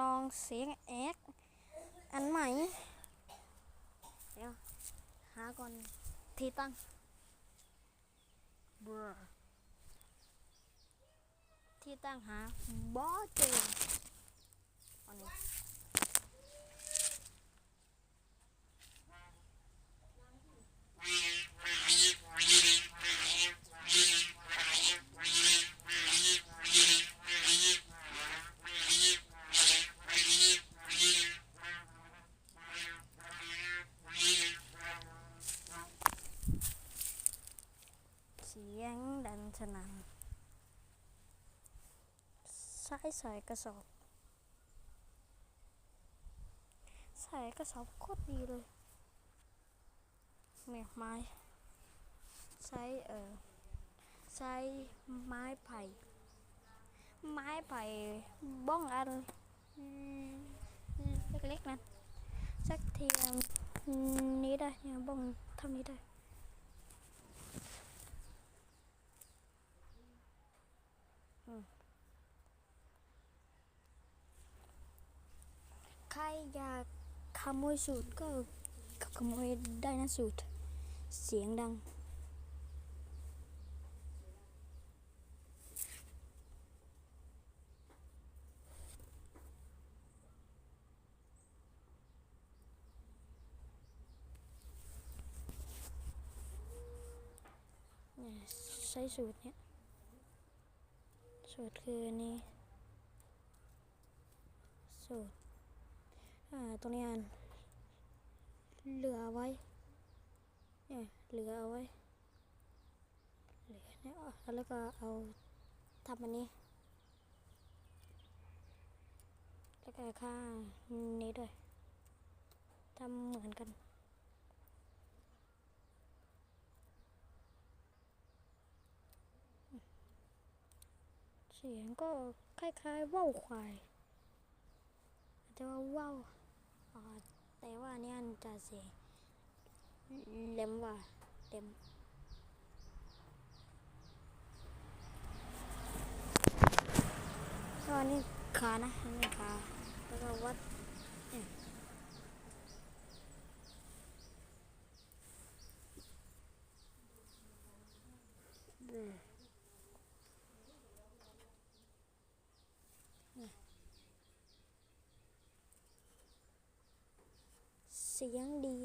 ลองเสียงแอกอันใหม่ เดี๋ยว หาก่อนที่ตั้งบรที่ตั้งหาบอเจออันนี้ เสียงดังสนั่นใส่ใส่กระสอบใส่กระสอบโคตรดีเลยเนี่ยไม้ ใช้เออใช้ไม้ไผ่ไม้ไผ่บ้องอันอืมเล็กๆนั่นสักเทียได้น่านี้ได้ใครอยากขโมยสูตรก็ขโมยได้นะสูตร เสียงดังเนี่ยใช้สูตรเนี่ย สูตรคือนี้สูตรอ่าตรงนี้อันเหลือเอาไว้เนี่ยเหลือเอาไว้เหลือเนี่ยอะแล้วก็เอาทำอันนี้ แล้วก็ข้านี้ด้วยทำเหมือนกัน สียงก็คล้ายๆว่าวควายอาจจะว่าว่าวแต่ว่าเนี่ยจะเสียงเล็มว่าเล็มก็อันนี้ขานะนนี้ขาแล้วก็วัดเนี่ยอืม เสียงดี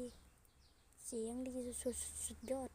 เสียงดีสุดๆสุดยอด